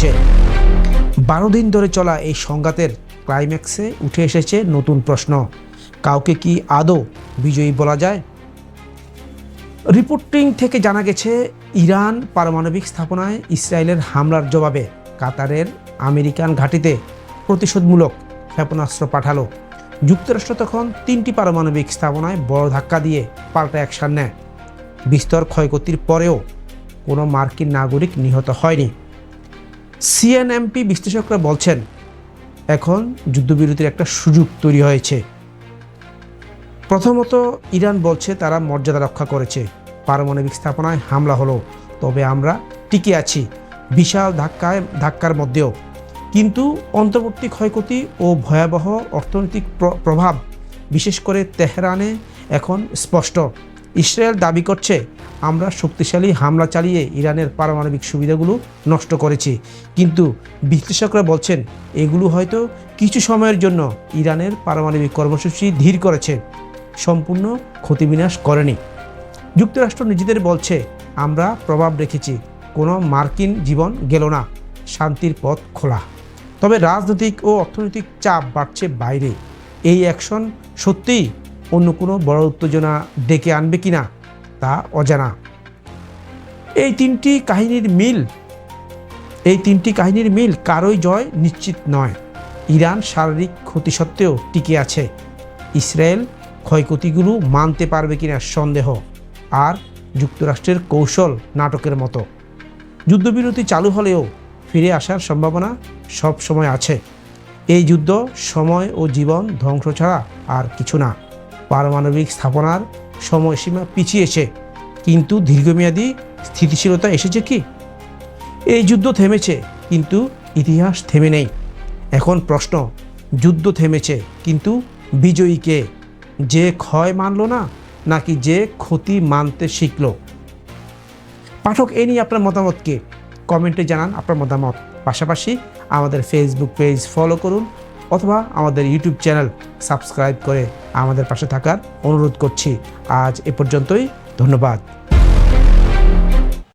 চলছে বারো দিন ধরে চলা এই সংঘাতের ক্লাইম্যাক্সে উঠে এসেছে নতুন প্রশ্ন। কাউকে কি আদৌ বিজয়ী বলা যায়? রিপোর্টিং থেকে জানা গেছে, ইরান পারমাণবিক স্থাপনায় ইসরায়েলের হামলার জবাবে কাতারের আমেরিকান ঘাঁটিতে প্রতিশোধমূলক ক্ষেপণাস্ত্র পাঠালো। যুক্তরাষ্ট্র তখন তিনটি পারমাণবিক স্থাপনায় বড় ধাক্কা দিয়ে পাল্টা অ্যাকশন নেয়। বিস্তর ক্ষয়ক্ষতির পরেও কোনো মার্কিন নাগরিক নিহত হয়নি। সিএনএমপি বিশ্লেষকরা বলছেন, এখন যুদ্ধবিরতির একটা সুযোগ তৈরি হয়েছে। প্রথমত ইরান বলছে তারা মর্যাদা রক্ষা করেছে। পারমাণবিক স্থাপনায় হামলা হলো, তবে আমরা টিকে আছি, বিশাল ধাক্কায়, ধাক্কার মধ্যেও। কিন্তু অন্তর্বর্তী ক্ষয়ক্ষতি ও ভয়াবহ অর্থনৈতিক প্র- প্রভাব, বিশেষ করে তেহরানে এখন স্পষ্ট। ইসরায়েল দাবি করছে, আমরা শক্তিশালী হামলা চালিয়ে ইরানের পারমাণবিক সুবিধাগুলো নষ্ট করেছি। কিন্তু বিশ্লেষকরা বলছেন, এগুলো হয়তো কিছু সময়ের জন্য ইরানের পারমাণবিক কর্মসূচি ধীর করেছে, সম্পূর্ণ ক্ষতিবিনাশ করেনি। যুক্তরাষ্ট্র নিজেদের বলছে, আমরা প্রভাব রেখেছি, কোনো মার্কিন জীবন গেল না, শান্তির পথ খোলা। তবে রাজনৈতিক ও অর্থনৈতিক চাপ বাড়ছে বাইরে। এই অ্যাকশন সত্যিই অন্য কোনো বড় উত্তেজনা ডেকে আনবে কি না তা অজানা। এই তিনটি কাহিনীর মিল, এই তিনটি কাহিনীর মিল কারোই জয় নিশ্চিত নয়। ইরান শারীরিক ক্ষতি সত্ত্বেও টিকে আছে। ইসরায়েল ক্ষয়ক্ষতিগুলো মানতে পারবে কিনা সন্দেহ। আর যুক্তরাষ্ট্রের কৌশল নাটকের মতো। যুদ্ধবিরতি চালু হলেও ফিরে আসার সম্ভাবনা সব সময় আছে। এই যুদ্ধ সময় ও জীবন ধ্বংস ছাড়া আর কিছু না। পারমাণবিক স্থাপনার সময়সীমা পিছিয়েছে। কিন্তু দীর্ঘমেয়াদী স্থিতিশীলতা এসেছে কি? এই যুদ্ধ থেমেছে, কিন্তু ইতিহাস থেমে নেই। এখন প্রশ্ন, যুদ্ধ থেমেছে, কিন্তু বিজয়ী কে? যে ক্ষয় মানল না, নাকি যে ক্ষতি মানতে শিখল? পাঠক, এ নিয়ে আপনার মতামতকে কমেন্টে জানান আপনার মতামত। পাশাপাশি আমাদের ফেসবুক পেজ ফলো করুন। অথবা আমাদের ইউটিউব চ্যানেল সাবস্ক্রাইব করে আমাদের পাশে থাকার অনুরোধ করছি। আজ এ পর্যন্তই, ধন্যবাদ।